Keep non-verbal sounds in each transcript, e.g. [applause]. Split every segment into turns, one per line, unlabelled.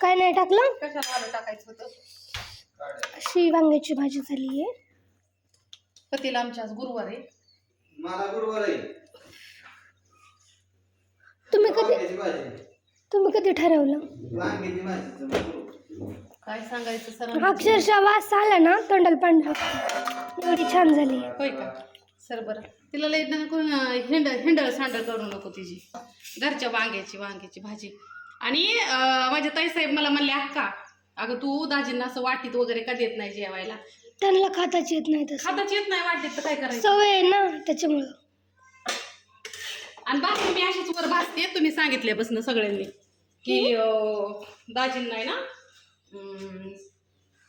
काय नाही टाकलं?
कशाला आलं टाकायचं होतं?
अशी वांग्याची भाजी झाली आहे.
पतीला आमच्या आज गुरुवार आहे.
मला गुरुवार आहे.
तुम्ही कधी तुम्ही कधी ठरवलं.
काय सांगायचं सर
अक्षरशः वास आला ना तोंडाला पाणी सुटलं. एवढी छान झाली.
होय का? सर बरं. तिला लई कोण हिंडळ हिंडळ सांडळ करू नको तिची. घरच्या वांग्याची वांग्याची भाजी. आणि अं, माझ्या ताईसाहेब मला म्हणले अक्का अगं तू दाजींना असं वाटीत वगैरे का देत नाही जेवायला?
त्यांना खाताच येत नाही तसं.
खाताच येत नाही वाटीत तर काय करायचं?
सवय आहे ना त्याच्यामुळं.
आणि बाकी मी अशीच वर भासते तुम्ही सांगितल्यापासून सगळ्यांनी. की अं, दाजींना आहे ना अं,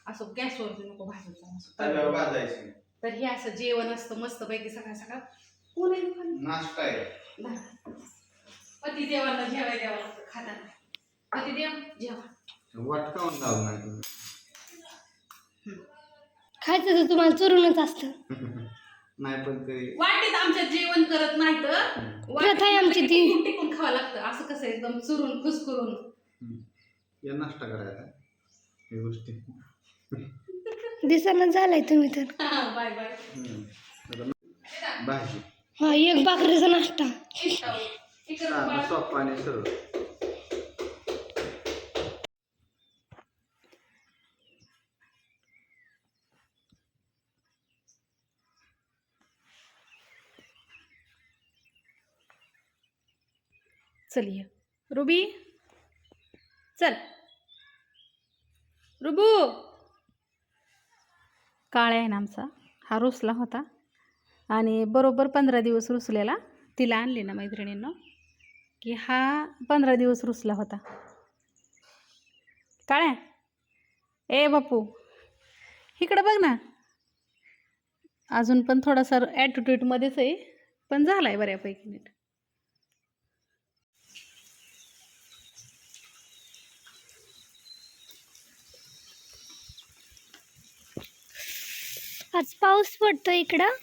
असं गॅसवर नको भाजायचं असं.
तव्यावर भाजायची.
तर हे असं जेवण असतं मस्त पैकी सकाळ सकाळ. कोण आहे दुकानात?
नाश्ता आहे.
पती देवाला जेवाय द्यावं लागतं खाताना.
वाटकावून नाही.
खायचं तर तुम्हाला चुरूनच असतं
नाही पण ते
वाटीत आमच्यात जेवण करत नाही तर
प्रथा आहे आमची ती.
टिकून टिकून खावं लागतं असं कसं एकदम चुरून खुसकरून
हम्म. या नाश्ता करायचा ही गोष्टी
दिसाना झालाय तुम्ही तर
बाय बाय
हम्म. आता भाजी
हा एक भाकरीचा नाश्ता
सोपं सरळ
चल ये रुबी चल। रुबू। काळ्या आहे ना आमचा. हा रुसला होता. आणि बरोबर पंधरा दिवस रुसलेला. तिला आणली ना मैत्रिणींनं. की हा पंधरा दिवस रुसला होता. काळ्या ए बापू. इकडं बघ ना. अजून पण थोडासा ॲटिट्यूडमध्येच आहे. पण झाला आहे बऱ्यापैकी नीट.
आज पाऊस पडतो इकडं.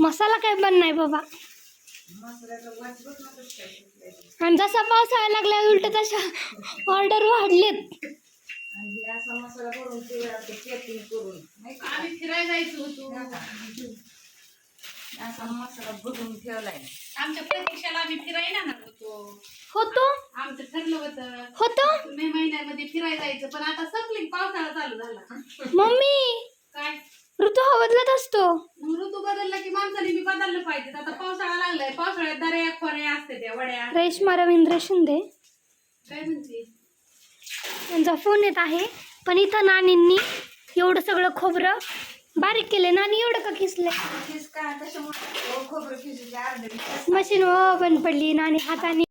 मसाला काय बन नाही बाबा. आणि जसा पावसाळा लागला उलट तशा ऑर्डर वाढलेत.
आम्ही फिरायला जायचो होतो. आमच्या प्रतीक्षाला आम्ही फिरायला ना होतो.
होतो?
आमचं ठरलं होतं.
होतो?
मे महिन्यामध्ये फिरायला जायचं पण आता संपली पावसाळा चालू झाला.
मम्मी!
काय?
ऋतू हा बदलत असतो.
मग ऋतू बदलला की माणसाने बी बदललं पाहिजे. आता पावसाळा लागलाय पावसाळ्यात दर्या खोऱ्या असते त्या वड्या.
रेश्मा रवींद्र शिंदे.
काय म्हणते?
त्यांचा फोन येत आहे पण इथं नानींनी एवढं सगळं खोबरं बारीक केले नानी एवढं का खिसले? मशीन हो बंद पडली नानी हाताने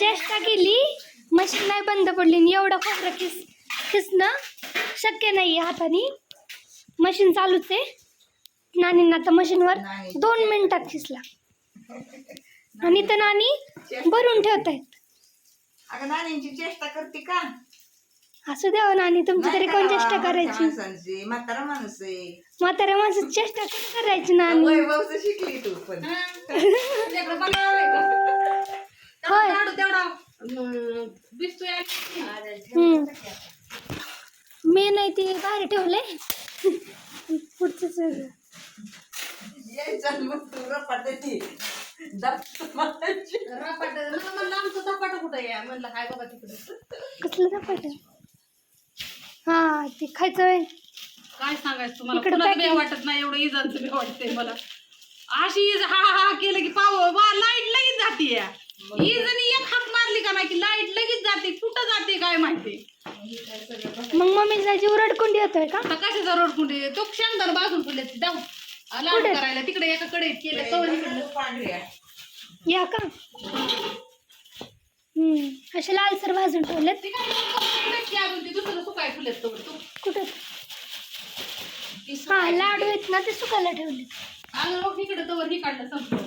चेष्टा केली. मशीन नाही बंद पडली आणि एवढं खोबरं किस खिसणं शक्य नाही आहे हाताने. मशीन चालूच आहे. नानींना तर मशीनवर दोन मिनिटात खिसला. आणि तर नानी भरून ठेवत आहेत
अगं नानींची चेष्टा करते का?
असू द्यावं नानी तुमची तरी कोण चेष्टा करायची?
माणसांची म्हातारा माणूस आहे.
म्हाताऱ्या माणसं चेष्टा कशी करायची नानी?
वैभवचं शिकली तू पण.
तुझ्याकडे?
होय.
तेवढा. अं, आणि-
हम्म. मी नाही ती बाहेर ठेवले.
यायचं मग तू रपाट ती दप्त मारायची.
रपाट मला म्हणलं आमचं धपाट कुठं आहे? म्हणलं हाय बाबा तिकडं.
कसलं धपाट हा ते खायचं होय.
काय सांगायचं तुम्हाला?
इकडं
कुणाला
packing.
वाटत नाही एवढं इजांचं बी वाटतंय मला. अशी इज हा हा केलं की पाव लाइट लगेच जाते या. इजनी एक हात मारली का नाही की लाइट लगेच जाते कुठं जाते काय माहिती?
मग मम्मी जायची उरडकुंडी होतोय का?
आता कशाचा रोड कुठे तो क्षणभर बाजून ठेवले जाऊ. लाड
कुठे?
करायला. तिकडे एका कडे केलं कवर इकडलं
या का? हम्म. असे लालसर भाजून ठेवलेत.
ते काय कवर की अजून ते दुसरं सुकाय फुलेत तोवर. तू
कुठं?
ती
हा लाडू आहेत ना ते सुकायला ठेवलेत.
इकडे तवर ही काढलं संपलं.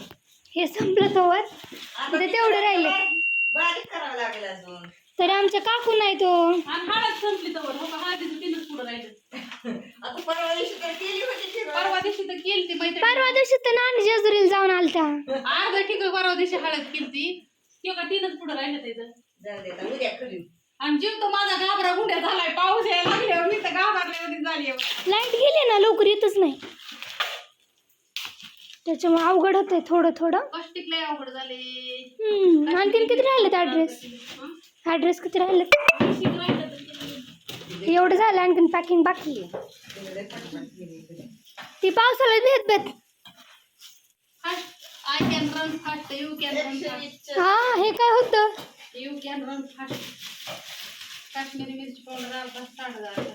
हे संपलं तोवर.
आता
ते तेवढे राहिले.
बारीक करावं लागेल अजून.
तरी आमच्या काकू नाही तो
आणि हळद संपली तवर. हो का? हळदीचं तीनच पुढं राहिलं.
आता परवा दिवशी केली होती?
परवा तर केली ती मैत्रीण.
परवा दिवशी तर नानी जेजुरीला जाऊन आलत्या.
अर्ध ठीक परवा दिवशी हळद केली ती किंवा तीनच पुढे राहिलं त्याचं
जाऊ दे आता उद्या करू
आणि जीव तो माझा घाबरा गुंड्या झालाय पाऊस यायला लागल्यावर मी तर घाबरल्यावर झाली आहे.
लाइट गेली ना लवकर येतच नाही. त्याच्यामुळे अवघड होतंय थोडं थोडं.
कष्टिक लय अवघड झाले.
हम्म, आणखीन किती राहिलेत ॲड्रेस
हं?
ॲड्रेस किती राहिले एवढं झालं आणखीन पॅकिंग बाकी आहे. ती पावसाळ्यात भेट भेट
Can run fast. You can run fast.
हा हे काय होतं?
You can run fast. Kashmiri मिरची पावडर अर्धा साठ हजार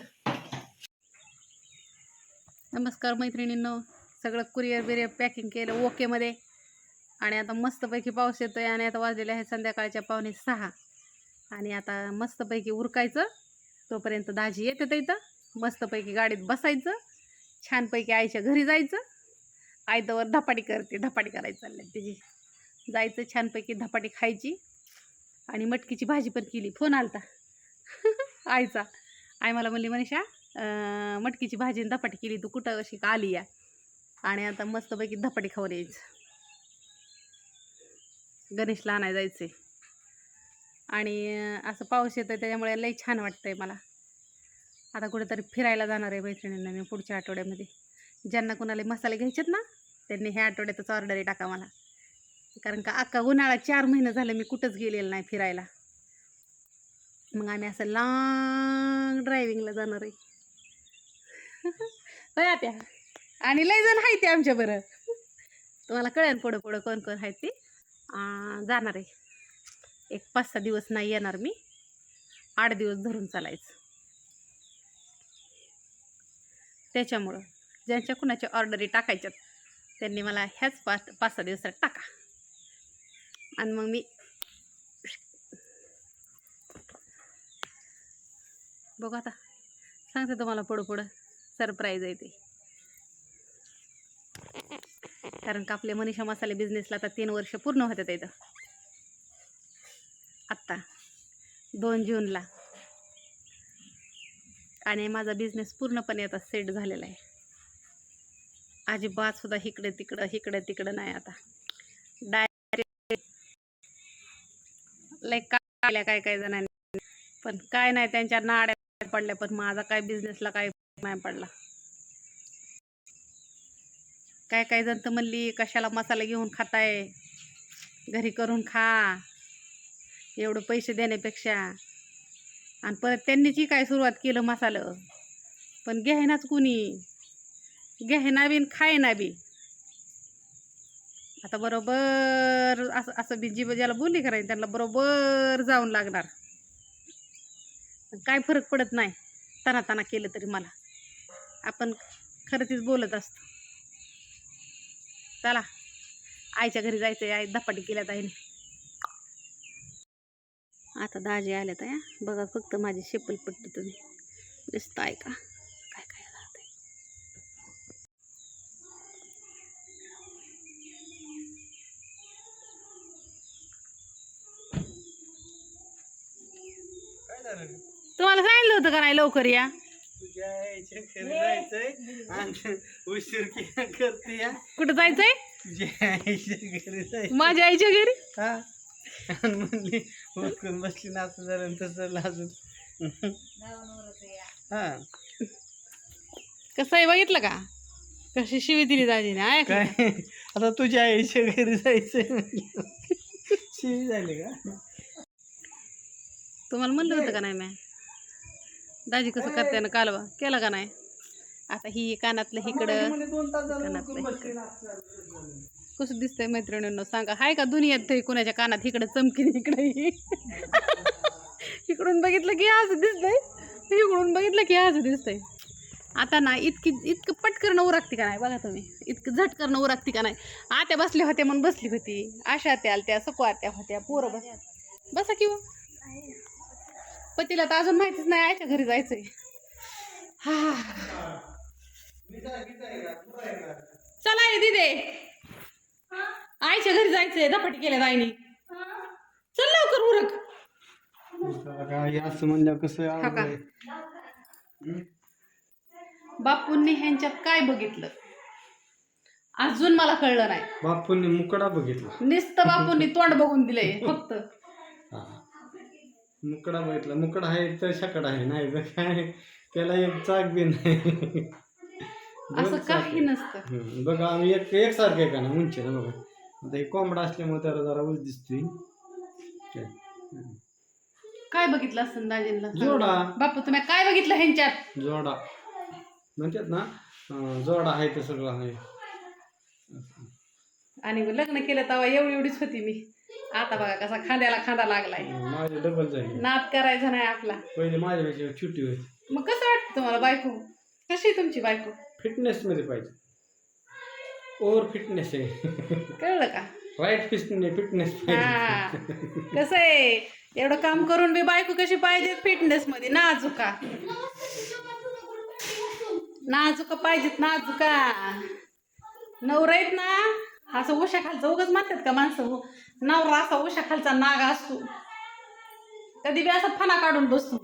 नमस्कार मैत्रिणींनो सगळं कुरिअर बिरियर पॅकिंग केलं ओकेमध्ये आणि आता मस्तपैकी पाऊस येतोय आणि आता वाजलेले आहे संध्याकाळच्या पावणे सहा. आणि आता मस्तपैकी उरकायचं. तोपर्यंत दाजी येते तर इथं. मस्तपैकी गाडीत बसायचं. छानपैकी आईच्या घरी जायचं. आई धपाटी करते धपाटी करायची चालली तिची. जायचं छानपैकी धपाटी खायची आणि मटकीची भाजी पण केली. फोन आलता. [laughs] आईचा. आई मला म्हणली मनीषा मटकीची भाजी आणि धपाटी केली. तू कुठं अशी का आली या? आणि आता मस्तपैकी धपाटी खाऊन यायचं. गणेशला आणाय जायचे आणि असं पाऊस येतोय त्याच्यामुळे लई छान वाटतंय मला. आता कुठेतरी फिरायला जाणार आहे मैत्रिणींना मी पुढच्या आठवड्यामध्ये. ज्यांना कोणाला मसाले घ्यायचेत ना त्यांनी ह्या आठवड्यातच ऑर्डर टाका मला. कारण का अक्का उन्हाळा चार महिने झालं मी कुठंच गेलेलं नाही फिरायला. मग आम्ही असं लाँग ड्रायव्हिंगला जाणार आहे. [laughs] होय आत्या आणि लय जण आहे ते आमच्या बरं. तुम्हाला कळेल पुढं पुढं कोण कोण आहेत ते. जाणार आहे. एक पाच सहा दिवस नाही येणार मी. आठ दिवस धरून चालायचं. त्याच्यामुळं ज्यांच्या कुणाच्या ऑर्डरी टाकायच्यात त्यांनी मला ह्याच पाच पाच सहा दिवसात टाका. आणि मग मी बघू आता. सांगते तुम्हाला पुढं पुढं. सरप्राईज आहे ते. कारण का आपल्या मनीषा मसाले बिझनेसला आता तीन वर्ष पूर्ण होतात इथं. आत्ता. दोन जूनला. आणि माझा बिझनेस पूर्णपणे आता सेट झालेला आहे. अजिबात सुद्धा इकडे तिकडं इकडे तिकडं नाही आता. डायरेक्ट लाईक काय काय काय जणांनी. पण काय नाही त्यांच्या नाड्या पडल्या पण माझा काय बिझनेसला काय नाही पडला. काय काय जण तर म्हणली कशाला मसाला घेऊन खाताय? घरी करून खा. एवढं पैसे देण्यापेक्षा. आणि परत त्यांनीची काय सुरुवात केलं मसालं. पण घ्यायनाच कुणी. घ्यायना बी खायना बी. आता बरोबर असं असं बी जी ज्याला बोली करायची त्यांना बरोबर जाऊन लागणार. काय फरक पडत नाही. तना तना केलं तरी मला. आपण खरं तीच बोलत असतो. चला. आईच्या घरी जायचं आई धपाटी केल्यात आईने. आता दाजी आल्यात या बघा फक्त माझी शेपल पट्टी तुम्ही. दिसत आहे का काय काय राहतंय तुम्हाला सांगितलं होतं का नाही लवकर या?
तुझ्या घरी जायचंय आणि उशीर केला करते या.
कुठं जायचंय?
तुझ्या घरी जायचं
माझ्या आईच्या घरी?
हा. आणि म्हणली उठून बसली ना असं झालं तसं लाजून. हा.
कसं आहे बघितलं का? कशी शिवी दिली दाजीने ऐकलं
काय? आता तुझ्या आईच्या घरी जायचंय म्हणलं. शिवी झाली का?
तुम्हाला म्हणलं होतं का नाही मॅ दाजी कसं करते ना कालवा? केला का नाही? आता ही कानातलं
झालं
कानातलं. कसं दिसतंय मैत्रिणींनो? सांगा हाय का दुनियात ते कुणाच्या कानात? इकडं चमकीन इकडे इकडून [laughs] बघितलं की असं दिसतंय. इकडून बघितलं की असं दिसतंय. आता ना इतकी इतकं पटकन उरकती का नाही बघा तुम्ही? इतकं झटकरणं उरकती का नाही? आत्या बसल्या होत्या म्हणून बसली होती. आशा त्या आलत्या सकू आत्या होत्या पोरं बस बसा किंवा पतीला तर अजून माहितीच नाही आयच्या घरी जायचंय. हा. चला ये दिदे. आईच्या घरी जायचंय धपाटी केल्या आईने चल लवकर उरक.
काय असं म्हणल्यावर कसं
हा का?
आवडलंय?
बापूंनी ह्यांच्यात काय बघितलं? अजून मला कळलं नाही.
बापूंनी मुकडा बघितला.
नुसतं बापूंनी तोंड बघून दिलंय फक्त.
हा. मुकडा बघितला. मुकडा आहे तर शकड आहे नाही तर काय? त्याला एक चाक बी नाही. [laughs]
असं काही. नसतं.
बघा आम्ही एक एकसारखे आहे का ना? उंची ना बघा. आता हे कोंबडा असल्यामुळे त्याला जरा उच दिसतोय. काय?
बघितलं असं दाजींना?
जोडा.
बापू तुम्ही काय बघितलं ह्यांच्यात?
जोडा. म्हणतात ना जोडा आहे तर सगळं आहे.
आणि लग्न केलं तेव्हा एवढी एवढीच होती मी. आता बघा कसा खांद्याला खांदा लागलाय.
माझे डबल झाले.
नाद करायचा नाही आपला.
पहिले छोटी होती.
मग कसं वाटतं तुम्हाला बायको? कशी आहे तुमची बायको?
फिटनेस मध्ये पाहिजे. ओव्हर फिटनेस आहे.
कळलं का?
राईट फिटनेस फिटनेस
हा.
पाहिजे.
कसं आहे? एवढं काम करून बी बायको कशी पाहिजे फिटनेस मध्ये? नाजुका. नाजुका पाहिजेत नाजुका. नवरा आहेत ना? असं उशा खालचा उगाच म्हणतात का माणसं? हो नवरा असा उशा खालचा नाग असतो. कधी बी असा फणा काढून बसतो.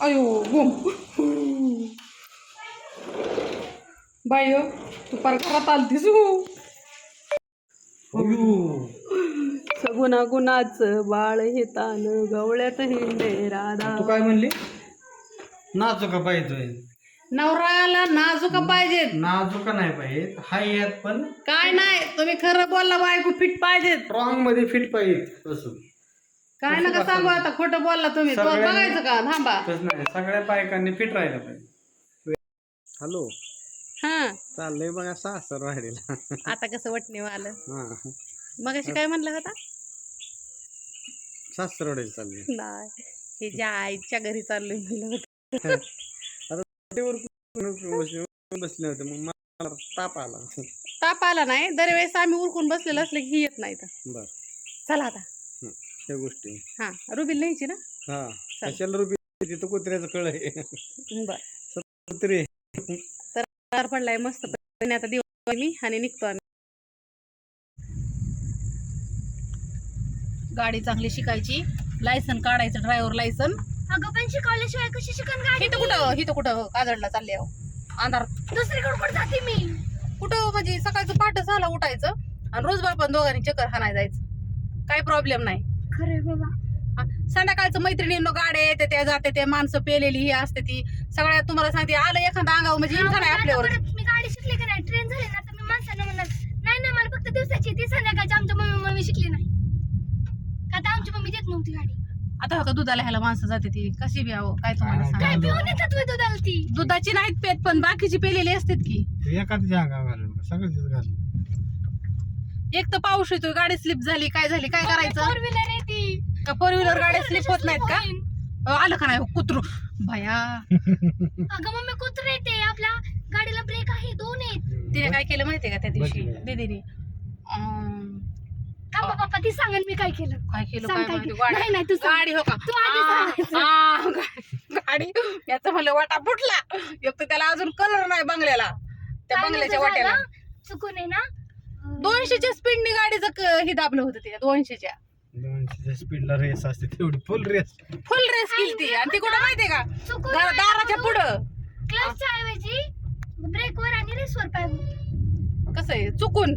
अयो गुम. बायो तू पार घरात आलतीस हो. सगुणा गुणाचं बाळ हे तान गवळ्यात हिंडे राधा.
तू काय म्हणली? नाजुका पाहिजे
नवराला नाजुका पाहिजेत.
नाजुका नाही पाहिजे हाय यात पण
काय नाही तुम्ही खरं बोलला बायको फिट पाहिजेत.
स्ट्रॉंगमध्ये फिट पाहिजे असं.
काय नका सांगू आता खोटं बोलला तुम्ही. तो
सगळ्यांनी-
बघायचं का? थांबा.
तसं नाही. सगळ्या बायकांनी फिट राहायला पाहिजे. हॅलो.
हा.
चाललंय बघा सासर राहिलेला
आता कसं वटणे आलं
हा.
मग काय म्हणलं होता?
सासर वाढायला चाललंय
नाही. हे ज्या आईच्या घरी चाललोय म्हणलं होतं.
बसले होते. मग मला ताप आला.
ताप आला नाही. दरवेळेस आम्ही उरकून बसलेलं असलं की ही येत नाही तर.
बर.
चला आता.
त्या गोष्टी.
हा. रुबील न्यायची ना?
हा. कशाला रुपये तिथं कुत्र्याचं कळ आहे.
बर.
कुत्रे.
तार पडलाय मस्त. आता दिवस मी आणि निघतो आम्ही. गाडी चांगली शिकायची. लायसन काढायचं ड्रायव्हर लायसन
अगं पण शिकवल्याशिवाय कशी शिकन गाडी
हिथं कुठं हिथं कुठं? काजडला चालले अंधार
दुसरीकडे कुठं जाते मी?
कुठं म्हणजे सकाळचं पाठ झालं उठायचं आणि रोज आपण दोघांनी चक्कर हाणाय जायचं. काही प्रॉब्लेम नाही.
खरंय बाबा.
हा, संध्याकाळचं मैत्रिणींनो गाड्या येते त्या जाते ते माणसं पेलेली ही असते ती. सगळ्या तुम्हाला सांगते आलं एखादा अंगावर म्हणजे इन्का नाही आपल्यावर.
परत मी गाडी शिकले की नाही? ट्रेन झाली ना तर मी माणसांना म्हणणार नाही नाही मला फक्त दिवसाची ती संध्याकाळची आमच्या मम्मी मम्मी शिकली नाही. का तर आमची मम्मी देत नव्हती गाडी.
आता हो का दुधाला ह्याला माणसं जाते ती. कशी बी आहो काय तुम्हाला
काय पिऊन येतात वय दुधाला ती?
दुधाची नाहीत पेत पण बाकीची पेलेली असतात की.
जागा घालून घालून.
एक तर पाऊस येतोय गाडी स्लिप झाली काय झाली काय करायचं?
फोर व्हीलर आहे ती.
का फोर व्हीलर गाड्या स्लिप होत नाहीत का? अ, आलं का नाही? कुत्रू. भया.
अगं मम्मी कुत्रे येते आपल्या गाडीला ब्रेक आहे दोन आहेत.
तिने काय केलं माहितीये का त्या दिवशी?
बघितलं.
दीदीने. अं,
थांबा पप्पा ती सांगेल मी काय केलं.
काय केलं
सांग
काय
काय
माहिती,
केलं.
गाडी
नाही नाही तू सांग.
गाडी हो का?
तू आधी
आ,
सांगायचं.
आ, गा- गाडी. याचा म्हणलं वाटा फुटला. एक तर त्याला अजून कलर नाही बंगल्याला. त्या
काय
बंगल्याच्या
नव्हतं
वाट्याला.
झालं? चुकून आहे ना अं,
दोनशेच्या स्पीडने गाडीचं क- हे दाबलं होतं तिच्या दोनशेच्या.
दोनशे स्पीडला रेस असते तेवढी फुल रेस
फुल रेस केली ती आणि ती कुठं माहितीये का?
चुकून
दारा-
नाही
दाराच्या. पुढं.
क्लचच्या ऐवजी ब्रेकवर आणि रेसवर पाय
कसं आहे? चुकून.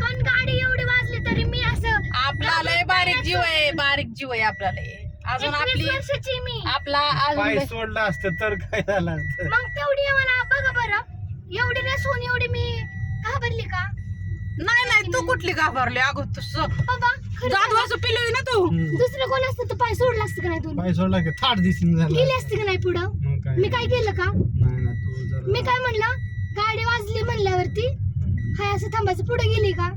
पण गाडी एवढी वाजली तरी मी असं
आपला लय बारीक जीव आहे बारीक जीव आहे आपला लय. अजून
एकवीस
आपली
वर्षाची मी.
आपला अजून
पाय
लय-
सोडला असतं तर काय झालं असतं?
मग तेवढी आहे मला. बघा बरं. एवढी रेस होऊन एवढी मी घाबरली का?
नाही नाही तू कुठली घाबरली? अगं तू स-
बाबा खरं
जादू असं पिलोय ना तू?
हम्म.
दुसरं कोण असतं? तर पाय सोडला असतं का नाही तू
पाय सोडला की थाट दिसून झाला.
गेली असते का नाही पुढं?
मग काय?
मी काय केलं का?
नाही ना तू जरा
मी काय म्हणलं? गाडी वाजली म्हणल्यावरती हाय असं थांबायचं. पुढे गेली का?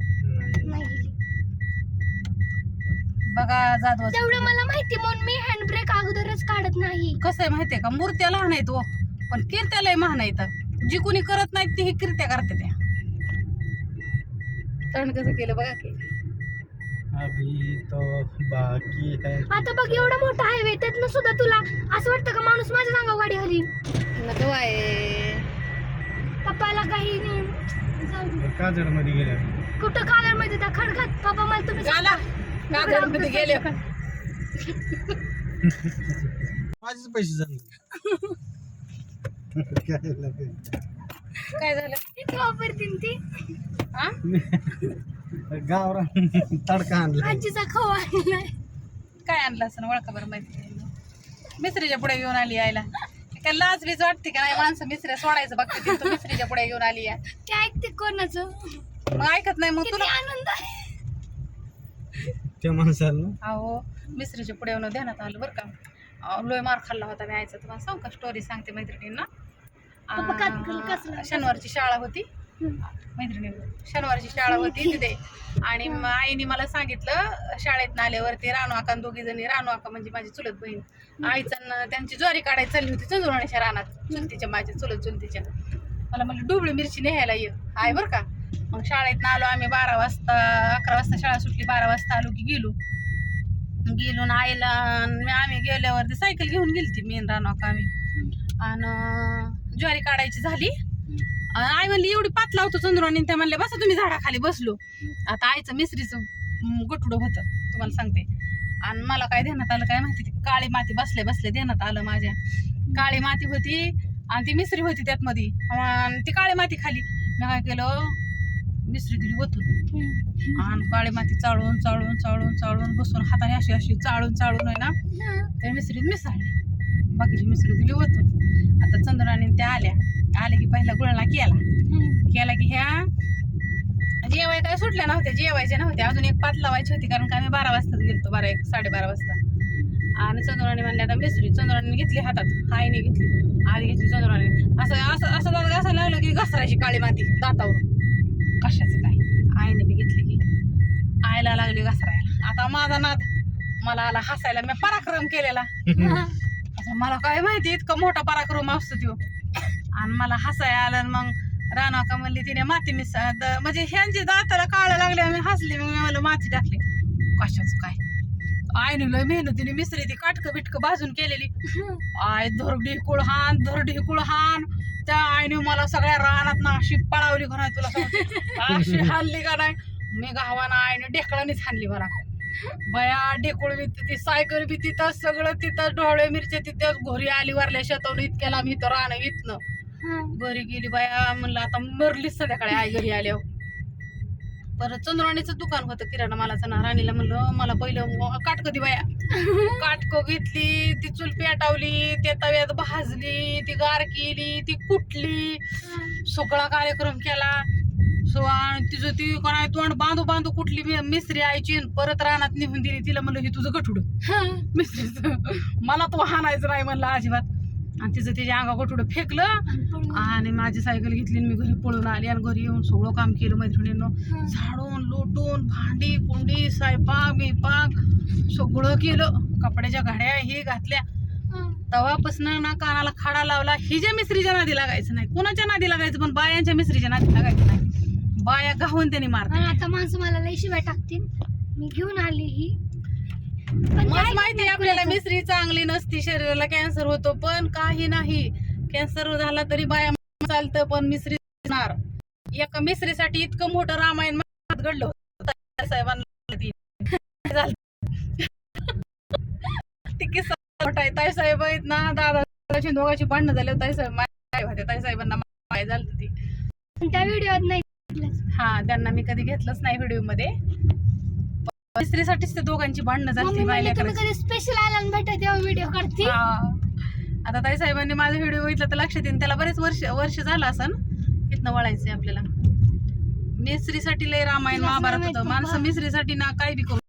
नाही.
गेली.
बघा असं
तेवढं मला माहिती म्हणून मी हँड ब्रेक अगोदरच काढत नाही.
कसं आहे माहितीये का? मूर्त्या लहान आहेत हो. पण कीर्त्या लय महान आहेत. जी कोणी करत नाहीत ती ही कीर्त्या करते त्या. तण कसं केलं बघा की.
अभी तो बाकी है
आता बघ एवढा मोठा हायवे त्यातनं सुद्धा तुला असं वाटतं का माणूस माझ्या सांगा गाडी हली
नको आहे.
पप्पाला काही नाही.
मध्ये गेल्या.
कुठं कालरमध्ये त्या खडकात? पप्पा मला तुम्ही
गाजरमध्ये गेले
माझेच पैसे झाले. काय
झालं?
किती वापरतील ती.
हा
गावरान तडका आणला.
आजीचा खवा आणलाय.
काय आणलं असं ओळखा बरं माहिती मिस्त्रीच्या पुढे घेऊन आली यायला. काय लाज बीज वाटते का नाही? माणसं मिस्त्र्या सोडायचं बघते तू. मिस्त्रीच्या पुढे घेऊन आली या
ते ऐकते कोणाचं?
मग ऐकत नाही मग
किती
तुला
आनंद आहे.
त्या माणसाला?
अहो मिस्त्रीच्या पुढे येऊन ध्यानात आलं बरं का. अहो, लोय मार खाल्ला होता मी आयचा तुम्हाला सांग का स्टोरी सांगते मैत्रिणींना?
पप्पा कसलं?
शनिवारची शाळा होती. मैत्रिणी शनिवारची शाळा होती तिथे. आणि आईने मला सांगितलं शाळेत आल्यावरती रानू आका दोघी जणी रानू आका म्हणजे माझी चुलत बहीण. आईचं त्यांची ज्वारी काढायला चालली होती चंद्रवाण्याच्या रानात. चुलतीच्या माझ्या चुलत चुलतीच्या. मला म्हणलं डुबळी मिरची न्यायला ये. आहे बरं का. मग शाळेत आलो आम्ही बारा वाजता अकरा वाजता शाळा सुटली बारा वाजता आलो की गेलो. गेलो ना आईला आम्ही गेल्यावरती सायकल घेऊन गेलती मी रानू आका आम्ही. आणि ज्वारी काढायची झाली. आई म्हणली एवढी पात लावतो चंद्राने. त्या म्हणले बसा तुम्ही झाडाखाली बसलो. आता आईचं मिसरीचं गटुडं होतं तुम्हाला सांगते. आणि मला काय देण्यात आलं काय माहिती ती काळी माती बसले बसले देण्यात आलं माझ्या. काळी माती होती आणि ती मिसरी होती त्यात मध्ये आणि ती काळी माती खाली. मी काय केलं मिसरी दिली ओतून. आणि काळी माती चाळून चाळून चाळून चाळून बसून हाताने अशी अशी चाळून चाळून आहे ना त्या मिसरीत मिसळली बाकीची मिसरी दिली ओतून. आता चंद्राने त्या आल्या. आल्या की पहिला गुळणा केला. केला की ह्या जेवाय काय सुटल्या नव्हत्या जेवायच्या नव्हत्या. अजून एक पात लावायची होती कारण का आम्ही बारा वाजताच गेलतो बारा एक साडेबारा वाजता. आणि चंद्राने म्हणले आता मिसरी चंद्राने घेतली हातात. आईने घेतली. आधी घेतली चंद्राने असं असं असं घासायला लागलं की घसरायची काळी माती दातावरून. कशाचं काय? आईने बी घेतली की. आईला लागली घसरायला. आता माझा नाद मला आला हसायला. मी पराक्रम केलेला. [laughs] मला काय माहिती इतका मोठा पराक्रम असतो तो आणि मला हसाय आलं आणि मग राणा का म्हणली तिने माती मिस म्हणजे ह्यांची दाताला काळ लागले आम्ही हसली मग मी म्हणलं माती टाकली. कशाच काय? आईने लय मेहनतीने मिसरी ती काटकं बिटकं भाजून केलेली. आय धोरडी कुळहान धोरडी कुळहान त्या आईने मला सगळ्या रानात ना अशी पळावली का नाही तुला अशी हाणली का नाही? मी गावानं आईने ढेकळानीच हानली मला बया ढेकुळ बी ती सायकल बी तिथं सगळं तिथं डोळे मिरचे तिथं घोरी आली वरल्या शेतावून इतक्याला मी तर राहणं इथनं. घरी गेली बाया म्हणलं आता मरलीच संध्याकाळी आई घरी आल्यावर. परत चंद्राणीचं दुकान होतं किराणा मालाचं ना राणीला म्हणलं मला पहिलं काटकं दे बाया. [laughs] काटकं घेतली ती चूल पेटावली त्या तव्यात भाजली ती गार केली ती कुटली. सगळा कार्यक्रम केला. सो आणि तिचं ती कोणा तोंड बांधू बांधू कुठली मिस्त्री आईची आणि परत रानात निघून दिली. तिला म्हणलं हे तुझं गठुड. मिस्त्रीचं. मला तो हाणायचं नाही म्हणलं अजिबात. आणि तिचं तिच्या अंगा गठुडं फेकलं आणि माझी सायकल घेतली मी घरी पळून आली आणि घरी येऊन सगळं काम केलं मैत्रिणीनं. झाडून लोटून भांडी कुंडी स्वयंपाक बिपाक सगळं केलं. कपड्याच्या घड्या हे घातल्या. तेव्हापासनं ना कानाला खाडा लावला. हिच्या मिस्त्रीच्या नादी लागायचं नाही. कोणाच्या नादी लागायचं पण बायांच्या मिस्त्रीच्या नादी लागायचं नाही. बाया गावून त्यांनी मारतात
आता माणसं मला लई शिवाय टाकतील. मी घेऊन आली ही.
मस्त माहिती आहे आपल्याला मिसरी चांगली नसती शरीराला कॅन्सर होतो पण काही नाही. कॅन्सर झाला तरी बाया चालतं पण मिसरी एका मिसरीसाठी इतकं मोठं रामायण घडलं साहेबांना ती. [laughs] झालं. ते किस्सा मोठा आहे. ताई साहेब आहेत ना दादा दोघांची भांडणं झाले ताई साहेब माय होते ताई साहेबांना माय झालं ती
त्या व्हिडिओत नाही
हा त्यांना मी कधी घेतलंच नाही व्हिडिओमध्ये मिस्त्रीसाठीच ते दोघांची भांडणं झाली
कधी स्पेशल आला भेटा तेव्हा व्हिडिओ काढते
हा. आता ताई साहेबांनी माझा व्हिडिओ बघितला तर लक्षात येईन त्याला बरेच वर्ष वर्ष झालं असन. इथनं वळायचंय आपल्याला. मिस्त्रीसाठी लय रामायण महाभारत होतं. माणसं मिस्त्रीसाठी ना काही बी करू.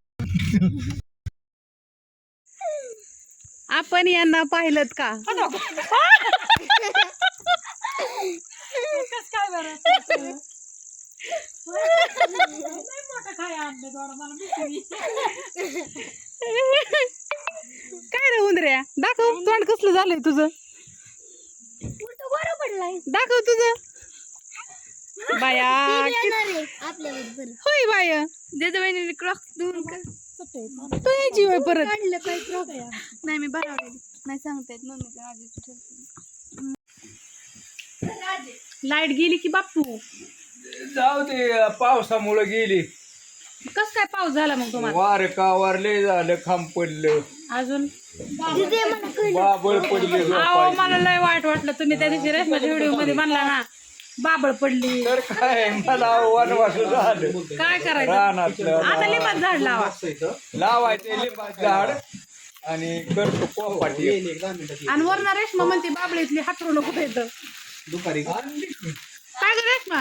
आपण यांना पाहिलं का? [laughs] [laughs] काय रे उंदऱ्या? दाखव तोंड कसलं झालंय तुझं?
बरं
दाखव तुझं. बाया होय बाया
जेजा बहिणीने क्रॉक्स देऊन
तू यायची होय परत.
काय नाही मी बनवलेली नाही सांगता येत मम्मीच्या आधी
लाइट गेली की बाप्पू?
जाऊ दे पावसामुळे गेली.
कस काय पाऊस झाला मग तुम्हाला?
वार का वारले झालं खांब पडलं.
अजून?
दिदे मला कळलं.
बाबळ पडले
अहो मला लय वाईट वाटलं. तुम्ही त्या दिवशी रेशमाच्या व्हिडिओमध्ये म्हणला ना बाबळ पडली.
तर काय मला वनवास झालं.
काय करायचं?
रानातलं
आता लिंबात झाड लावा.
लावायचे लिंबाचं झाड आणि करतो पोपाटी
आणि वरना रेशमा म्हणते बाबळीतली हातरू नको येतं.
दुपारी
काय ग रेशमा?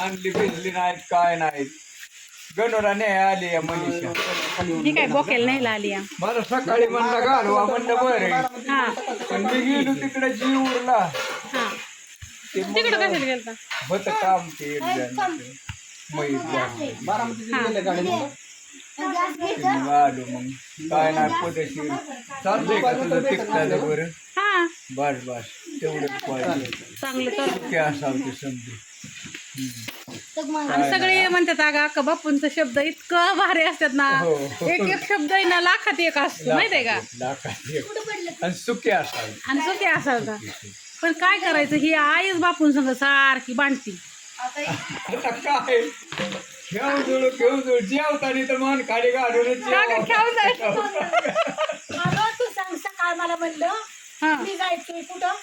आणली भिजली नाहीत काय नाहीत. गणोरा नाही आली या मनीषा.
ही काय बोकेल नाही आली या.
मला सकाळी म्हणलं घालवा म्हणलं बरं
हा.
पण मी गेलो तिकडे जीव उरला
हा.
ते
तिकडं कशाला गेलता?
होत काम ते
बारामतीची गेले गाडी मग
आलो मग काय नाही. पदशीर चालतंय का तुझं टिकताचं बरं
हा
बस बस तेवढंच पाहिजे
चांगलं तर
ते असावं ते समजू
आणि सगळे म्हणतात अगं अक्का बापूंचा शब्द इतकं भारी असतात ना.
हो.
एक एक शब्द आहे ना लाखात एक असतो माहितीये का?
लाखात एक. आणि असावे.
आणि सुखी असाल का? पण काय करायचं ही आईच बापून संग सारखी बांधती.
आता काय? जुळू जुळू तर मन खाली
खेळून
तू सांग सकाळ मला म्हणलं
हा.
मी जायचंय कुठं?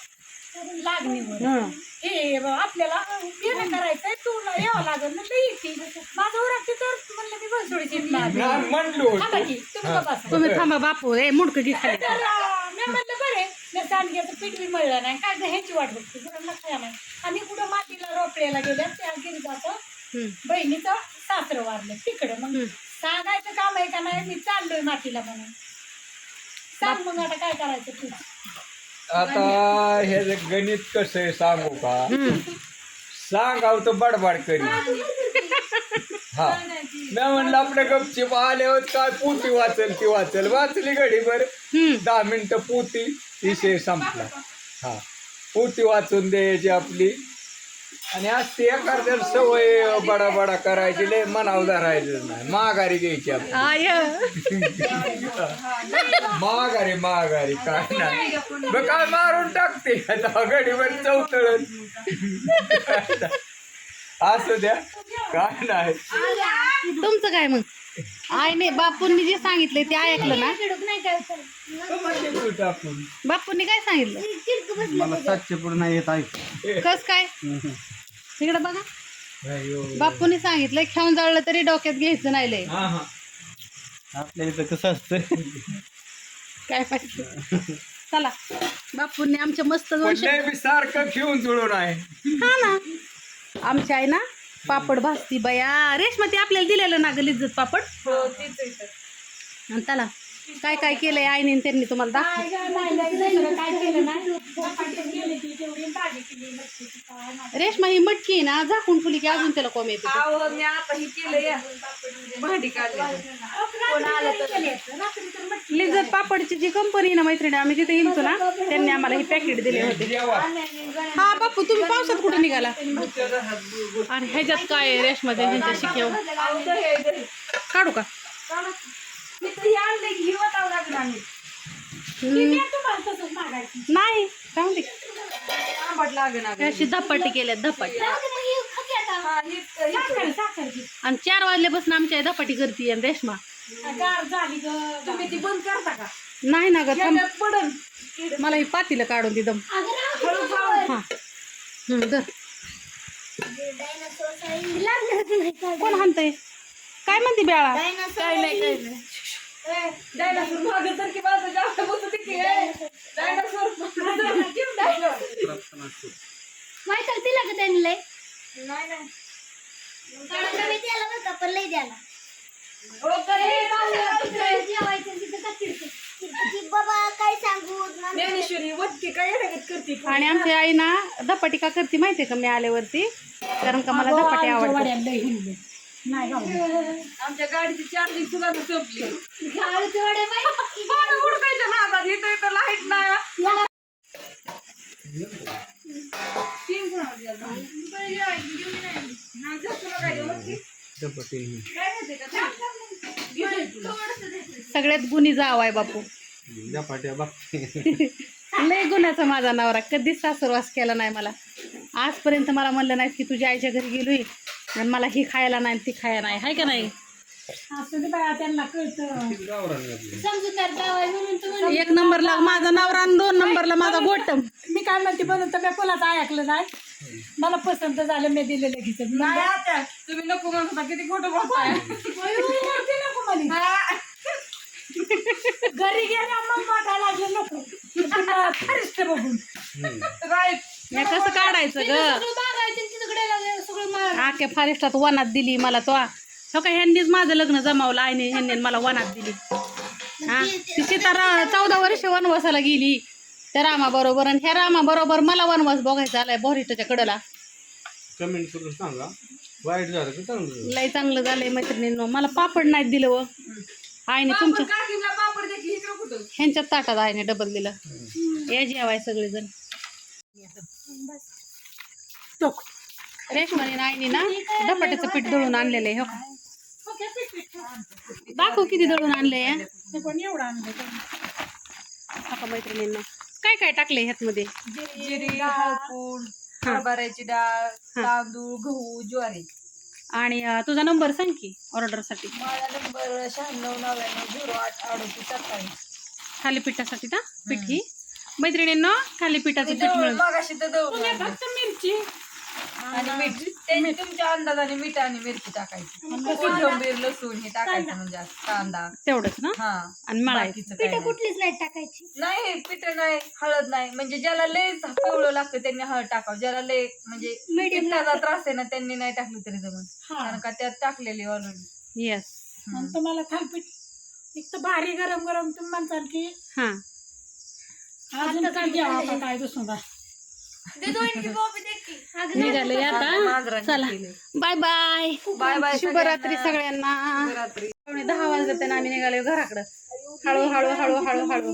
लागणीवर.
हं.
हे ब- आपल्याला येणं करायचंय तू यावं लागेल येते माझं तर म्हणलं मी बनसोडीची
नाही म्हणलो
थांबा की तुम्ही
थांबा बापू ए मुडकं घे खाली.
तर अं, मी म्हणलं बरे मी सांडग्याचं पीठ बी मिळलं नाही. काय गं, ह्याची वाट बघते? नाही आम्ही कुठं मातीला रोपड्याला गेल्या त्या गिरजाचं
हं.
बहिणीचं सासरं वारलं तिकडं मग. सांगायचं काम आहे का नाही? मी चाललोय मातीला म्हणून. सांग मग आता काय करायचं तू.
आता हे जे गणित कसं आहे सांगू का. सांगाव तर बडबड करी. हा मी म्हणलं आपल्या गपचीप आल्यावर काय? पोती वाचल ती वाचल. वाचली घडीभर. दहा मिनिटं पोती विषय संपला. हा. पोती वाचून द्यायची आपली. आणि आज ते एखाद्याला सवय बडा बडा करायची लय मनाव धरायचं नाही. माघारी घ्यायची आपली.
आय.
माघारी माघारी काय नाही. मग काय मारून टाकते? आता घडीभर चौतळत. असू द्या. काय नाही.
तुमचं काय मग? आईने बापूंनी जे सांगितलंय ते ऐकलं ना? बापूंनी काय सांगितलं?
मला सातशे पूर्ण नाही येत आहे
कस काय? तिकडे बघा. बापूंनी सांगितलं खेळून जाळलं तरी डोक्यात घ्यायचं नाही लय.
हा हा.
आपल्या इथं कसं असतं
काय पाहिजे? चला. बापूंनी आमच्या मस्त दोन
पण
शब्द
लय बी सारखं घेऊन जुळून आहे.
हा ना. आमची आई ना पापड भाजती बया. रेशमती आपल्याला दिलेलं ना गं लिज्जत पापड? आणि त्याला काय काय केलंय? आईने त्यांनी तुम्हाला दाखव
काय केलं नाही.
रेशमा ही मटकी आहे ना झाकून फुली की अजून त्याला कोम येते.
मी आता ही भांडी काढली.
पापडची जी कंपनी आहे ना मैत्रिणी आम्ही तिथे गेलतो ना त्यांनी आम्हाला ही पॅकेट दिले होते. हा बापू तुम्ही पावसात कुठे निघाला? आणि ह्याच्यात काय आहे रेशमा ह्यांच्या शिकेव काढू का?
मी तर आणले की वाटावं लागलं आम्ही.
हम्म,
तुम्हाला तसंच मागायची?
नाही राहून दे.
आंबट लागेल अगं.
अशी धपाटी केल्या धपाटी.
हा,
साखर घे.
आणि चार वाजल्यापासून आमची आई धपाटी करते आणि रेशमा.
गार झाली ग.
तुम्ही ती बंद करता का?
नाही ना ग थांब.
पडन.
मला ही पातीला काढून दे दम.
हळू खाऊ
हा. हम्म, धर. कोण हाणतंय? काय म्हणते बेळा?
काय नाही काय नाही. डायनासोर मागे तर की माझं जास्त बसू दे की डायनासोर
माहिती दिला का त्यांनी लय?
नाही नाही.
कमी द्यायला बरं का पण लय द्यायला.
हो
बाबा काय सांगू?
ज्ञानेश्वरी वटकी काय करते
आणि आमची आई ना धपाटी का करते माहितीये का मी आल्यावरती? कारण का मला धपाटी
लय हिंडले. नाही
आमच्या गाडीची चार्जिंग सुद्धा संपली.
गाळूचे वडे माहिती
पाणी उडकायच्या नादात? इथं इथं लाइट नाही. हा.
सगळ्यात गुणी जाव आहे बापू. लय गुन्ह्याचा माझा नवरा. कधीच सासरवास केला नाही मला. आजपर्यंत मला म्हणलं नाही की तुझ्या आईच्या घरी गेलोय. आणि मला ही खायला नाही ती खायला नाही. हाय का नाही?
असं बाया त्यांना कळतं
समजूतदार जाव आहे म्हणून
एक नंबरला माझा नवरा आणि दोन नंबरला माझा गोटम
मी काय म्हणते बनवतो मी कोणाचं ऐकलं नाही. मला पसंत झालं मी दिलं लगेच
नाही आता. तुम्ही नको म्हणत होता किती खोटं बोलताय.
नको म्हणे घरी गेला मग वाटायला लागलं नको. बघून.
राईट.
कसं काढायचं ग? आख्या फारिस्टात वनात दिली मला तो. हो का ह्यांनीच माझं लग्न जमावलं आईने ह्यांनी मला वनात दिली. हा? ती सीता रा चौदा वर्ष वनवासाला गेली. त्या रामा बरोबर आणि ह्या रामा बरोबर मला वनवास बघायचा आलाय बोरिटाच्या कडला.
कमेंट करून सांगा. वाईट झालं की चांगलं झालं?
लय चांगलं झालंय मैत्रिणींनो. मला पापड नाहीत दिलं व. आईने तुमच्या
कुठं?
ह्यांच्यात ताटात आईने डबल दिलं. या जेवाय सगळेजण.
टोक.
रेशमाने आईने ना? धपाट्याचं पीठ दळून आणलेलं आहे हो. का दाखव किती दळून आणलंय
ते पण एवढं आणलं
मैत्रिणींना. काय काय टाकलंय ह्यातमध्ये?
हरभऱ्याची डाळ तांदूळ गहू ज्वारी.
आणि तुझा नंबर सांग की ऑर्डरसाठी.
माझा नंबर शहाण्णव नव्याण्णव झिरो आठ अडतीस सत्तावीस.
थालीपीठासाठी ना? पिठी मैत्रिणींना थालीपीठाचं पीठ मिळून.
मिरची.
आणि मीठ तुमच्या अंदाजाने मीठ आणि मिरची टाकायची. कोथिंबीर लसूण हे टाकायचं म्हणजे असं कांदा.
तेवढंच ना?
हा.
आणि मळायचं.
बाकीचं
पिठं
नाही.
कुठलीच नाही टाकायची.
नाही पिठ नाही हळद नाही. म्हणजे ज्याला लय पिवळं लागतं त्यांनी हळद टाकावं. ज्याला लय म्हणजे
Medium
त्रास आहे ना त्यांनी नाही टाकली तरी जमन.
हा.
कारण का त्यात टाकलेली ऑलरेडी
येस
आणि तुम्हाला थालपीठ एक तर भारी गरम गरम तुम्ही म्हणताल की
हां.
अजून काय घ्यावं आता काय दुसरा?
निघालो आता. चला. Bye bye.
बाय बाय
शुभरात्री सगळ्यांना. दहा वाजले आम्ही निघालो घराकडं. हळू हळू हळू हळू हळू